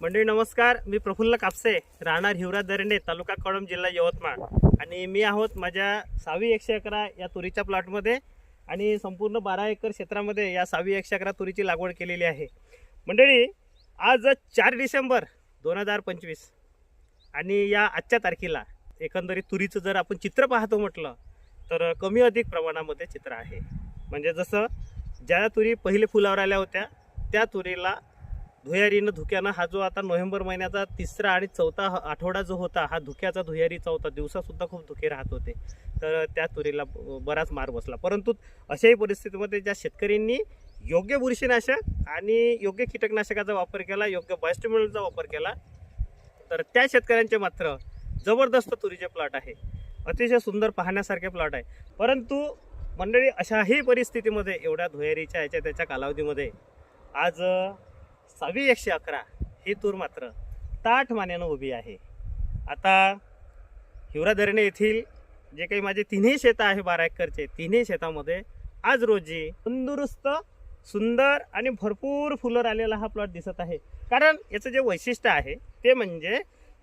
मंडळी नमस्कार. मी प्रफुल्ल कापसे राहणार हिवरा दरणे तालुका कळंब जिल्हा यवतमाळ. आणि मी आहोत माझ्या सहावी एकशे अकरा या तुरीच्या प्लॉटमध्ये आणि संपूर्ण बारा एकर क्षेत्रामध्ये या सहावी एकशे अकरा तुरीची लागवड केलेली आहे. मंडळी आज चार डिसेंबर दोन हजार पंचवीस आणि या आजच्या तारखेला एकंदरीत तुरीचं जर आपण चित्र पाहतो म्हटलं तर कमी अधिक प्रमाणामध्ये चित्र आहे. म्हणजे जसं ज्या तुरी पहिले फुलावर आल्या होत्या त्या तुरीला धुयारीनं धुक्यानं हा जो आता नोव्हेंबर महिन्याचा तिसरा आणि चौथा आठवडा जो होता हा धुक्याचा धुयारीचा होता. दिवसासुद्धा खूप धुके राहत होते. तर त्या तुरीला बराच मार बसला. परंतु अशाही परिस्थितीमध्ये ज्या शेतकऱ्यांनी योग्य बुरशीनाशक आणि योग्य कीटकनाशकाचा वापर केला योग्य बायोस्टिम्युलचा वापर केला तर त्या शेतकऱ्यांचे मात्र जबरदस्त तुरीचे प्लॉट आहे. अतिशय सुंदर पाहण्यासारखे प्लॉट आहे. परंतु मंडळी अशाही परिस्थितीमध्ये एवढ्या धुयारीच्या याच्या त्याच्या कालावधीमध्ये आज सहावी एकशे अकरा ही तूर मात्र ताठ मान्यानं उभी आहे. आता हिवरा धरणे येथील जे काही माझे तिन्ही शेतं आहे बारा एकरचे तिन्ही शेतामध्ये आज रोजी तंदुरुस्त सुंदर आणि भरपूर फुलं आलेला हा प्लॉट दिसत आहे. कारण याचं जे वैशिष्ट्य आहे ते म्हणजे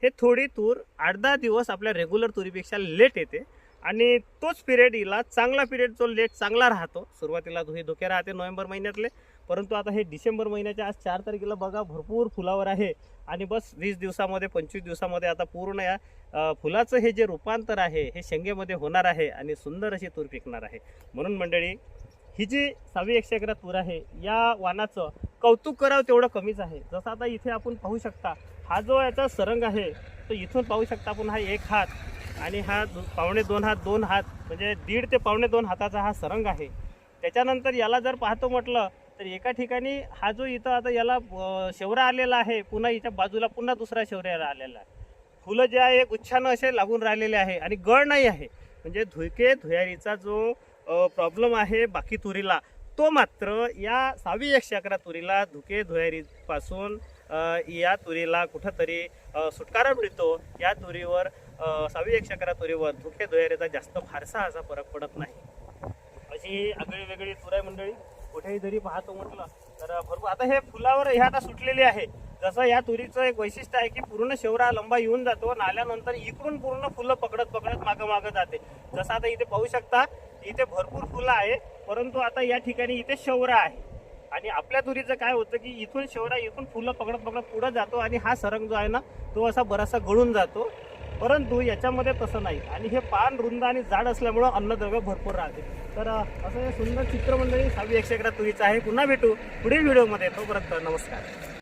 हे थोडी तूर आठ दहा दिवस आपल्या रेग्युलर तुरीपेक्षा लेट येते. आणि तोच पिरियड हिला चांगला पिरियड जो लेट चांगला राहतो. सुरुवातीला हे धुके राहते नोव्हेंबर महिन्यातले. परंतु आता हे डिसेंबर महिन्याच्या आज चार तारखेला बघा भरपूर फुलावर आहे. आणि बस वीस दिवसामध्ये पंचवीस दिवसामध्ये आता पूर्ण या फुलाचं हे जे रूपांतर आहे हे शेंगेमध्ये होणार आहे आणि सुंदर अशी तूर पिकणार आहे. म्हणून मंडळी ही जी सहावी एकशे अकरा तूर आहे या वाणाचं कौतुक करावं तेवढं कमीच आहे. जसं आता इथे आपण पाहू शकता हा जो याचा सरंग आहे तो इथून पाहू शकता आपण हा एक हात. आणि हा पावणे दोन हात दोन हात म्हणजे दीड ते पावणे दोन हाताचा हा सरंग आहे. त्याच्यानंतर याला जर पाहतो म्हटलं तर एका ठिकाणी हा जो इथं आता याला शेवरा आलेला आहे पुन्हा इथं बाजूला पुन्हा दुसरा शेवऱ्याला आलेला आहे. फुलं जे आहे गुच्छानं असे लागून राहिलेले आहे आणि गळ नाही आहे. म्हणजे धुके धुयारीचा जो प्रॉब्लेम आहे बाकी तुरीला तो मात्र या सहावी एकशे अकरा तुरीला धुके धुयारीपासून या तुरीला कुठंतरी सुटकारा मिळतो. या तुरीवर सावी सहावी तुरीवर धुके दुहेरीचा जास्त फारसा असा फरक पडत नाही. अशी आगळी वेगळी तुराई मंडळी कुठेही जरी पाहतो म्हटलं तर भरपूर. आता हे फुलावर हे आता सुटलेली आहे. जसं या तुरीचं एक वैशिष्ट्य आहे की पूर्ण शेवरा लंबा येऊन जातो आणि आल्यानंतर इकडून पूर्ण फुलं पकडत पकडत मागं मागं जाते. जसं आता इथे पाहू शकता इथे भरपूर फुलं आहे परंतु आता या ठिकाणी इथे शेवरा आहे. आणि आपल्या तुरीचं काय होतं की इथून शेवरा इथून फुलं पकडत पकडत पुढं जातो आणि हा सरंग जो आहे ना तो असा बराचसा गळून जातो. परंतु याच्यामध्ये तसं नाही. आणि हे पान रुंद आणि जाड असल्यामुळं अन्नद्रव्य भरपूर राहते. तर असं हे सुंदर चित्रमंडळी सहावी एकशे अकरा तुरीचं आहे. पुन्हा भेटू पुढील व्हिडिओमध्ये. तोपर्यंत नमस्कार.